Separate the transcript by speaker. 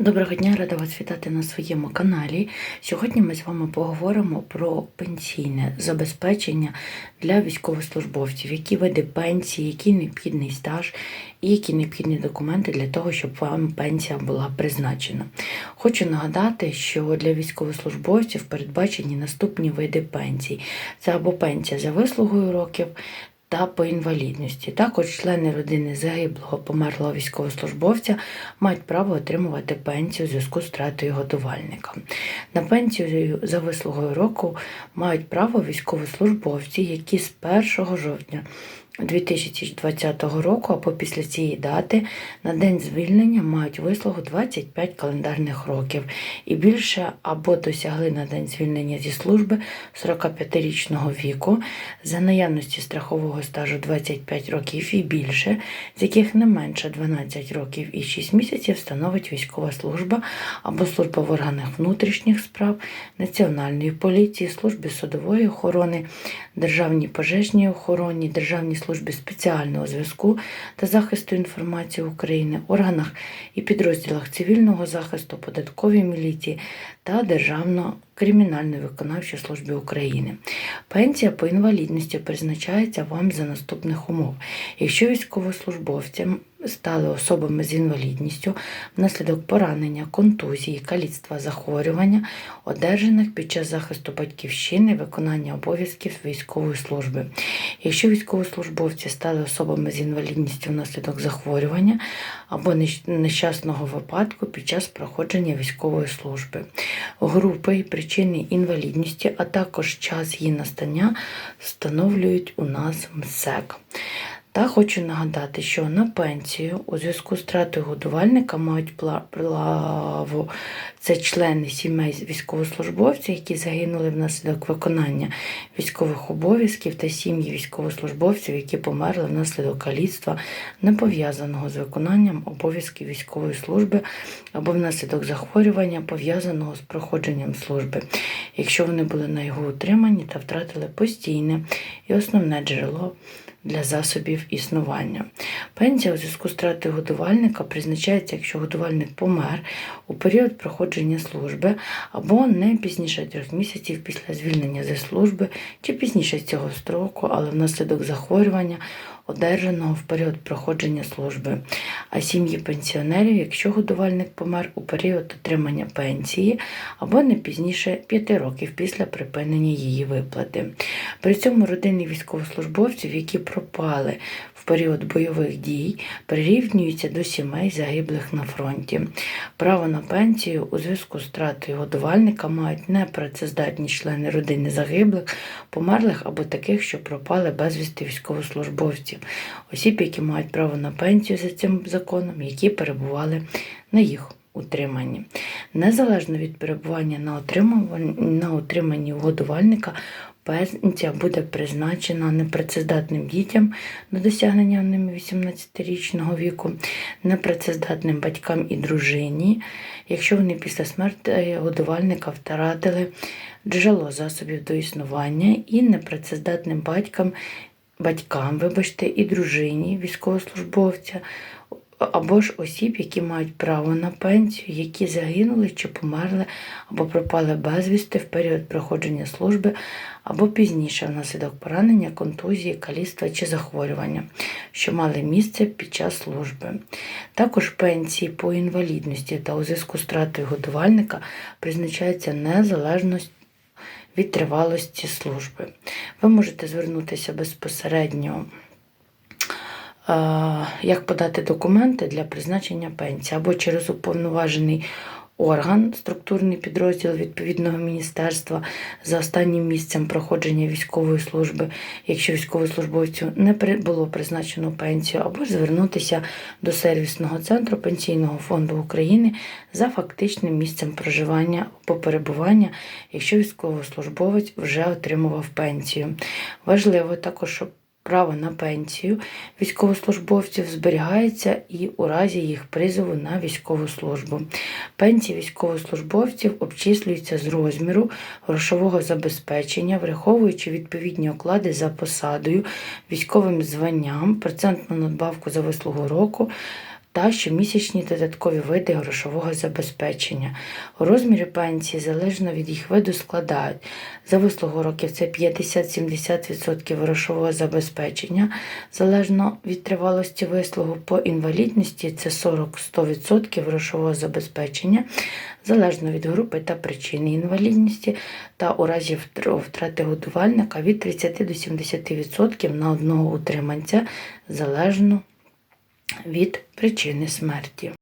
Speaker 1: Доброго дня, рада вас вітати на своєму каналі. Сьогодні ми з вами поговоримо про пенсійне забезпечення для військовослужбовців, які види пенсії, який необхідний стаж і які необхідні документи для того, щоб вам пенсія була призначена. Хочу нагадати, що для військовослужбовців передбачені наступні види пенсій: це або пенсія за вислугою років, та по інвалідності. Також члени родини загиблого померлого військовослужбовця мають право отримувати пенсію у зв'язку з втратою годувальника. На пенсію за вислугою року мають право військовослужбовці, які з 1 жовтня 2020 року або після цієї дати на день звільнення мають вислугу 25 календарних років. І більше або досягли на день звільнення зі служби 45-річного віку. За наявності страхового стажу 25 років і більше, з яких не менше 12 років і 6 місяців становить військова служба або служба в органах внутрішніх справ, Національної поліції, служби судової охорони, Державній пожежній охороні, Державній службі спеціального зв'язку та захисту інформації України, органах і підрозділах цивільного захисту, податковій міліції та Державно кримінальної виконавчої служби України. Пенсія по інвалідності призначається вам за наступних умов. Якщо військовослужбовцям стали особами з інвалідністю внаслідок поранення, контузії, каліцтва, захворювання, одержаних під час захисту батьківщини, виконання обов'язків військової служби. Якщо військовослужбовці стали особами з інвалідністю внаслідок захворювання або нещасного випадку під час проходження військової служби, групи і причини інвалідності, а також час її настання встановлюють у нас МСЕК. Та хочу нагадати, що на пенсію у зв'язку з втратою годувальника мають право це члени сімей військовослужбовців, які загинули внаслідок виконання військових обов'язків та сім'ї військовослужбовців, які померли внаслідок каліцтва, не пов'язаного з виконанням обов'язків військової служби або внаслідок захворювання, пов'язаного з проходженням служби, якщо вони були на його утриманні та втратили постійне і основне джерело для засобів існування. Пенсія у зв'язку з втратою годувальника призначається, якщо годувальник помер у період проходження служби або не пізніше трьох місяців після звільнення зі служби, чи пізніше цього строку, але внаслідок захворювання одержаного в період проходження служби, а сім'ї пенсіонерів, якщо годувальник помер у період отримання пенсії або не пізніше 5 років після припинення її виплати. При цьому родини військовослужбовців, які пропали в період бойових дій, прирівнюються до сімей загиблих на фронті. Право на пенсію у зв'язку з втратою годувальника мають непрацездатні члени родини загиблих, померлих або таких, що пропали безвісти військовослужбовців осіб, які мають право на пенсію за цим законом, які перебували на їх утриманні. Незалежно від перебування на на утриманні годувальника, пенсія буде призначена непрацездатним дітям до досягнення ними 18-річного віку, непрацездатним батькам і дружині, якщо вони після смерті годувальника втратили джерело засобів до існування і непрацездатним батькам батькам, вибачте, і дружині військовослужбовця, або ж осіб, які мають право на пенсію, які загинули чи померли, або пропали безвісти в період проходження служби, або пізніше внаслідок поранення, контузії, каліцтва чи захворювання, що мали місце під час служби. Також пенсії по інвалідності та у зв'язку з втратою годувальника призначаються незалежність від тривалості служби. Ви можете звернутися безпосередньо, як подати документи для призначення пенсії або через уповноважений орган, структурний підрозділ відповідного міністерства за останнім місцем проходження військової служби, якщо військовослужбовцю не було призначено пенсію, або ж звернутися до сервісного центру Пенсійного фонду України за фактичним місцем проживання або перебування, якщо військовослужбовець вже отримував пенсію. Важливо також, щоб Право на пенсію військовослужбовців зберігається і у разі їх призову на військову службу. Пенсії військовослужбовців обчислюються з розміру грошового забезпечення, враховуючи відповідні оклади за посадою, військовим званням, процентну надбавку за вислугу року та щомісячні додаткові види грошового забезпечення. Розміри пенсії залежно від їх виду складають. За вислугу років це 50-70% грошового забезпечення, залежно від тривалості вислугу, по інвалідності це 40-100% грошового забезпечення, залежно від групи та причини інвалідності, та у разі втрати годувальника від 30 до 70% на одного утриманця, залежно від причини смерті.